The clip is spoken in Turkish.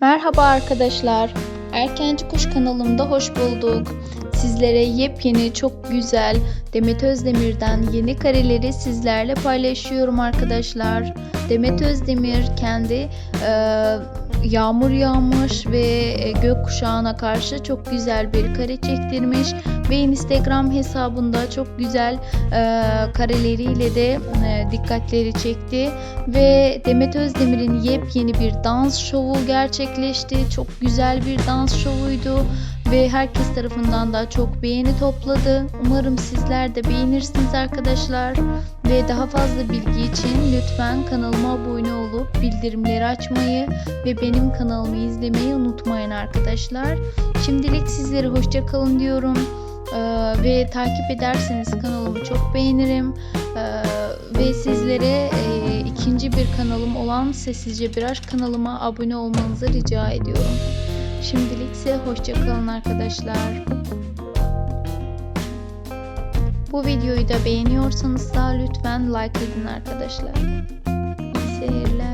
Merhaba arkadaşlar. Erkenci Kuş kanalımda hoş bulduk. Sizlere yepyeni, çok güzel Demet Özdemir'den yeni kareleri sizlerle paylaşıyorum arkadaşlar. Demet Özdemir kendi e, yağmur yağmış ve e, gökkuşağına karşı çok güzel bir kare çektirmiş ve Instagram hesabında çok güzel e, kareleriyle de e, dikkatleri çekti ve Demet Özdemir'in yepyeni bir dans şovu gerçekleşti. Çok güzel bir dans şovuydu ve herkes tarafından da çok beğeni topladı. Umarım sizler de beğenirsiniz arkadaşlar. Ve daha fazla bilgi için lütfen kanalıma abone olup bildirimleri açmayı ve benim kanalımı izlemeyi unutmayın arkadaşlar. Şimdilik sizlere hoşça kalın diyorum. Ee, ve takip ederseniz kanalımı çok beğenirim. Ee, ve sizlere e, ikinci bir kanalım olan Sessizce Bir Aşk kanalıma abone olmanızı rica ediyorum. Şimdilik ise hoşça kalın arkadaşlar. Bu videoyu da beğeniyorsanız da lütfen like edin arkadaşlar. İyi seyirler.